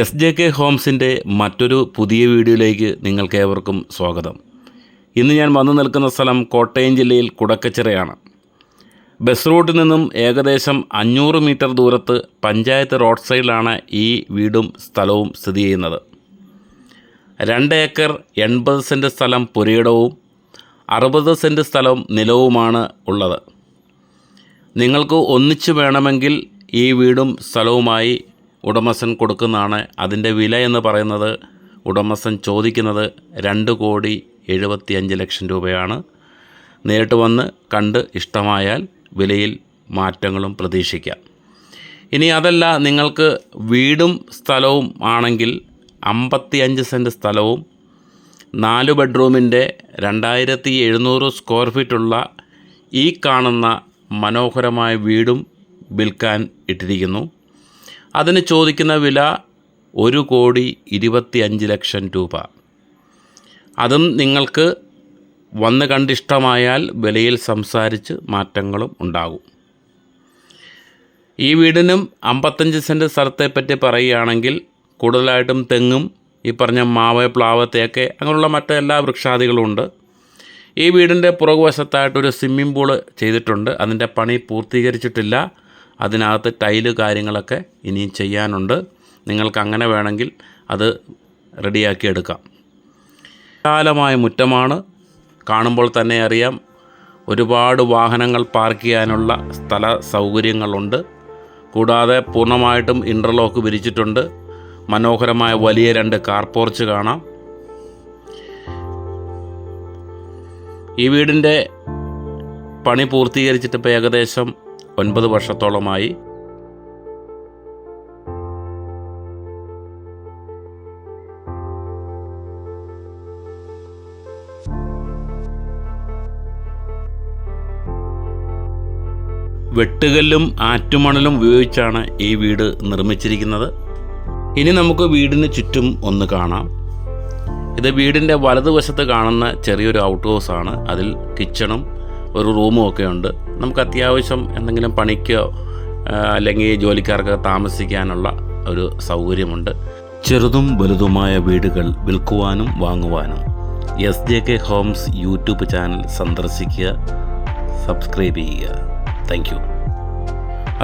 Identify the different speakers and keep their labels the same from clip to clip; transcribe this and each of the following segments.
Speaker 1: S J K ഹോംസിന്റെ മറ്റൊരു പുതിയ വീഡിയോയിലേക്ക് നിങ്ങൾക്ക് ഏവർക്കും സ്വാഗതം. ഇന്ന് ഞാൻ വന്നു നിൽക്കുന്ന സ്ഥലം കോട്ടയം ജില്ലയിൽ കുടക്കച്ചിറയാണ്. ബസ് റൂട്ടിൽ നിന്നും ഏകദേശം അഞ്ഞൂറ് മീറ്റർ ദൂരത്ത് പഞ്ചായത്ത് റോഡ് സൈഡിലാണ് ഈ വീടും സ്ഥലവും സ്ഥിതി ചെയ്യുന്നത്. രണ്ട് ഏക്കർ എൺപത് സെന്റ് സ്ഥലം പുരയിടവും അറുപത് സെന്റ് സ്ഥലം നിലവുമാണ് ഉള്ളത്. നിങ്ങൾക്ക് ഒന്നിച്ചു വേണമെങ്കിൽ ഈ വീടും സ്ഥലവുമായി ഉടമസ്ഥൻ കൊടുക്കുന്നതാണ്. അതിന്റെ വില എന്ന് പറയുന്നത് ഉടമസ്ഥൻ ചോദിക്കുന്നത് രണ്ട് കോടി എഴുപത്തിയഞ്ച് ലക്ഷം രൂപയാണ്. നേരിട്ട് വന്ന് കണ്ട് ഇഷ്ടമായാൽ വിലയിൽ മാറ്റങ്ങളും പ്രതീക്ഷിക്കാം. ഇനി അതല്ല നിങ്ങൾക്ക് വീടും സ്ഥലവും ആണെങ്കിൽ അമ്പത്തി അഞ്ച് സെന്റ് സ്ഥലവും നാല് ബെഡ്റൂമിന്റെ രണ്ടായിരത്തി എഴുന്നൂറ് സ്ക്വയർ ഫീറ്റുള്ള ഈ കാണുന്ന മനോഹരമായ വീടും വിൽക്കാൻ ഇട്ടിരിക്കുന്നു. അതിന് ചോദിക്കുന്ന വില ഒരു കോടി ഇരുപത്തി അഞ്ച് ലക്ഷം രൂപ. അതും നിങ്ങൾക്ക് വന്ന് കണ്ടിഷ്ടമായാൽ വിലയിൽ സംസാരിച്ച് മാറ്റങ്ങളും ഉണ്ടാകും. ഈ വീടിനും അമ്പത്തഞ്ച് സെന്റ് സ്ഥലത്തെപ്പറ്റി പറയുകയാണെങ്കിൽ കൂടുതലായിട്ടും തെങ്ങും ഈ പറഞ്ഞ മാവ് പ്ലാവ് തേക്ക് അങ്ങനെയുള്ള മറ്റെല്ലാ വൃക്ഷാദികളും ഉണ്ട്. ഈ വീടിന്റെ പുറകുവശത്തായിട്ടൊരു സ്വിമ്മിംഗ് പൂൾ ചെയ്തിട്ടുണ്ട്. അതിന്റെ പണി പൂർത്തീകരിച്ചിട്ടില്ല. അതിനകത്ത് ടൈൽ കാര്യങ്ങളൊക്കെ ഇനിയും ചെയ്യാനുണ്ട്. നിങ്ങൾക്ക് അങ്ങനെ വേണമെങ്കിൽ അത് റെഡിയാക്കി എടുക്കാം. വിശാലമായ മുറ്റമാണ്. കാണുമ്പോൾ തന്നെ അറിയാം ഒരുപാട് വാഹനങ്ങൾ പാർക്ക് ചെയ്യാനുള്ള സ്ഥല സൗകര്യങ്ങളുണ്ട്. കൂടാതെ പൂർണമായിട്ടും ഇന്റർലോക്ക് വിരിച്ചിട്ടുണ്ട്. മനോഹരമായ വലിയ രണ്ട് കാർ പോർച്ച് കാണാം. ഈ വീടിന്റെ പണി പൂർത്തീകരിച്ചിട്ടിപ്പോൾ ഏകദേശം ഒൻപത് വർഷത്തോളമായി. വെട്ടുകല്ലും ആറ്റുമണലും ഉപയോഗിച്ചാണ് ഈ വീട് നിർമ്മിച്ചിരിക്കുന്നത്. ഇനി നമുക്ക് വീടിന് ചുറ്റും ഒന്ന് കാണാം. ഇത് വീടിന്റെ വലതുവശത്ത് കാണുന്ന ചെറിയൊരു ഔട്ട് ഹൗസാണ് അതിൽ കിച്ചണും ഒരു റൂമും ഒക്കെ ഉണ്ട്. നമുക്ക് അത്യാവശ്യം എന്തെങ്കിലും പണിക്കോ അല്ലെങ്കിൽ ജോലിക്കാർക്ക് താമസിക്കാനുള്ള ഒരു സൗകര്യമുണ്ട്. ചെറുതും വലുതുമായ വീടുകൾ വിൽക്കുവാനും വാങ്ങുവാനും S J K homes YouTube channel സന്ദർശിക്കുക സബ്സ്ക്രൈബ് ചെയ്യുക. താങ്ക്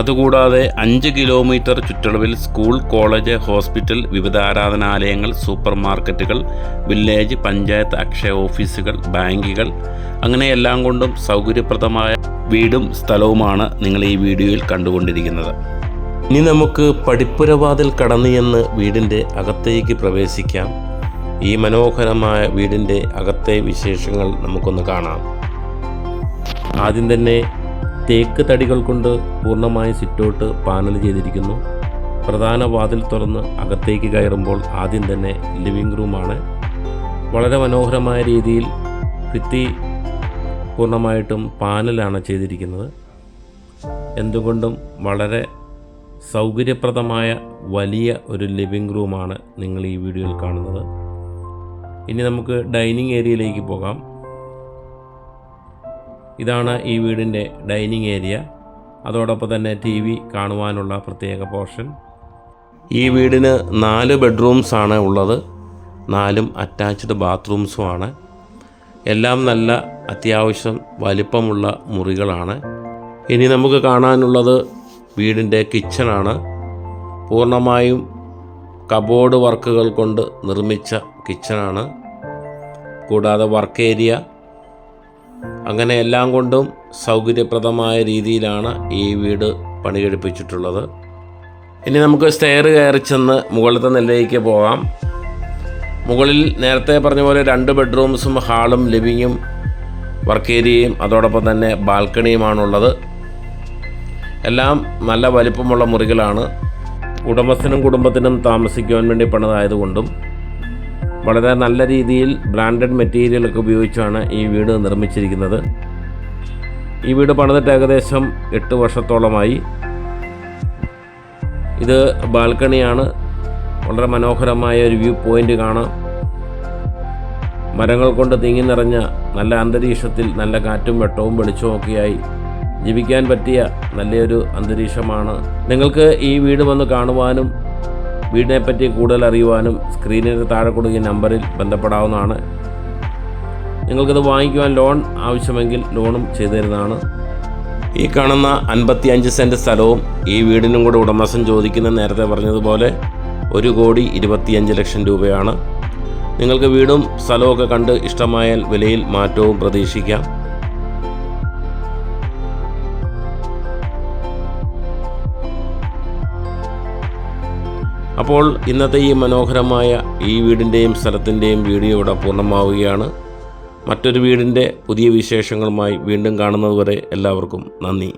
Speaker 1: അതുകൂടാതെ അഞ്ച് കിലോമീറ്റർ ചുറ്റളവിൽ സ്കൂൾ കോളേജ് ഹോസ്പിറ്റൽ വിവിധ ആരാധനാലയങ്ങൾ സൂപ്പർ മാർക്കറ്റുകൾ വില്ലേജ് പഞ്ചായത്ത് അക്ഷയ ഓഫീസുകൾ ബാങ്കുകൾ അങ്ങനെ എല്ലാം കൊണ്ടും സൗകര്യപ്രദമായ വീടും സ്ഥലവുമാണ് നിങ്ങൾ ഈ വീഡിയോയിൽ കണ്ടുകൊണ്ടിരിക്കുന്നത്. ഇനി നമുക്ക് പടിപ്പുരവാതിൽ കടന്നു ചെന്ന് വീടിന്റെ അകത്തേക്ക് പ്രവേശിക്കാം. ഈ മനോഹരമായ വീടിന്റെ അകത്തെ വിശേഷങ്ങൾ നമുക്കൊന്ന് കാണാം. ആദ്യം തന്നെ തേക്ക് തടികൾ കൊണ്ട് പൂർണമായ സിറ്റൗട്ട് പാനൽ ചെയ്തിരിക്കുന്നു. പ്രധാന വാതിൽ തുറന്ന് അകത്തേക്ക് കയറുമ്പോൾ ആദ്യം തന്നെ ലിവിംഗ് റൂമാണ്. വളരെ മനോഹരമായ രീതിയിൽ ഭിത്തി പൂർണമായിട്ടും പാനലാണ് ചെയ്തിരിക്കുന്നത്. എന്തുകൊണ്ടും വളരെ സൗകര്യപ്രദമായ വലിയ ഒരു ലിവിംഗ് റൂമാണ് നിങ്ങൾ ഈ വീഡിയോയിൽ കാണുന്നത്. ഇനി നമുക്ക് ഡൈനിങ് ഏരിയയിലേക്ക് പോകാം. ഇതാണ് ഈ വീടിന്റെ ഡൈനിങ് ഏരിയ. അതോടൊപ്പം തന്നെ ടി വി കാണുവാനുള്ള പ്രത്യേക പോർഷൻ. ഈ വീടിന് നാല് ബെഡ്റൂംസാണ് ഉള്ളത്. നാലും അറ്റാച്ച്ഡ് ബാത്റൂംസുമാണ് എല്ലാം നല്ല അത്യാവശ്യം വലിപ്പമുള്ള മുറികളാണ്. ഇനി നമുക്ക് കാണാനുള്ളത് വീടിന്റെ കിച്ചണാണ് പൂർണമായും കബോർഡ് വർക്കുകൾ കൊണ്ട് നിർമ്മിച്ച കിച്ചണാണ് കൂടാതെ വർക്ക് ഏരിയ അങ്ങനെ എല്ലാം കൊണ്ടും സൗകര്യപ്രദമായ രീതിയിലാണ് ഈ വീട് പണി കഴിപ്പിച്ചിട്ടുള്ളത് ഇനി നമുക്ക് സ്റ്റെയർ കയറി ചെന്ന് മുകളിലത്തെ നിലയിലേക്ക് പോകാം. മുകളിൽ നേരത്തെ പറഞ്ഞ പോലെ രണ്ട് ബെഡ്റൂംസും ഹാളും ലിവിങ്ങും വർക്ക് ഏരിയയും അതോടൊപ്പം തന്നെ ബാൽക്കണിയുമാണുള്ളത് എല്ലാം നല്ല വലിപ്പമുള്ള മുറികളാണ്. ഉടമസ്ഥനും കുടുംബത്തിനും താമസിക്കുവാൻ വേണ്ടി പണിതായതുകൊണ്ടും വളരെ നല്ല രീതിയിൽ ബ്രാൻഡഡ് മെറ്റീരിയലൊക്കെ ഉപയോഗിച്ചാണ് ഈ വീട് നിർമ്മിച്ചിരിക്കുന്നത്. ഈ വീട് പണിതിട്ട് ഏകദേശം എട്ട് വർഷത്തോളമായി. ഇത് ബാൽക്കണിയാണ്. വളരെ മനോഹരമായ ഒരു വ്യൂ പോയിന്റ് കാണാം. മരങ്ങൾ കൊണ്ട് തിങ്ങി നിറഞ്ഞ നല്ല അന്തരീക്ഷത്തിൽ നല്ല കാറ്റും വെട്ടവും വെളിച്ചവും ഒക്കെയായി ജീവിക്കാൻ പറ്റിയ നല്ലൊരു അന്തരീക്ഷമാണ്. നിങ്ങൾക്ക് ഈ വീട് വന്ന് കാണുവാനും വീടിനെപ്പറ്റി കൂടുതൽ അറിയുവാനും സ്ക്രീനിന് താഴെ കൊടുക്കുന്ന നമ്പറിൽ ബന്ധപ്പെടാവുന്നതാണ്. നിങ്ങൾക്കത് വാങ്ങിക്കുവാൻ ലോൺ ആവശ്യമെങ്കിൽ ലോണും ചെയ്തു തരുന്നതാണ്. ഈ കാണുന്ന അൻപത്തി അഞ്ച് സെന്റ് സ്ഥലവും ഈ വീടിനും കൂടെ ഉടമസ്ഥൻ ചോദിക്കുന്ന നേരത്തെ പറഞ്ഞതുപോലെ ഒരു കോടി ഇരുപത്തിയഞ്ച് ലക്ഷം രൂപയാണ്. നിങ്ങൾക്ക് വീടും സ്ഥലമൊക്കെ കണ്ട് ഇഷ്ടമായാൽ വിലയിൽ മാറ്റവും പ്രതീക്ഷിക്കാം. അപ്പോൾ ഇന്നത്തെ ഈ മനോഹരമായ ഈ വീടിന്റെയും സ്ഥലത്തിന്റെയും വീഡിയോ ഇവിടെ പൂർണമാവുകയാണ്. മറ്റൊരു വീടിന്റെ പുതിയ വിശേഷങ്ങളുമായി വീണ്ടും കാണുന്നതുവരെ എല്ലാവർക്കും നന്ദി.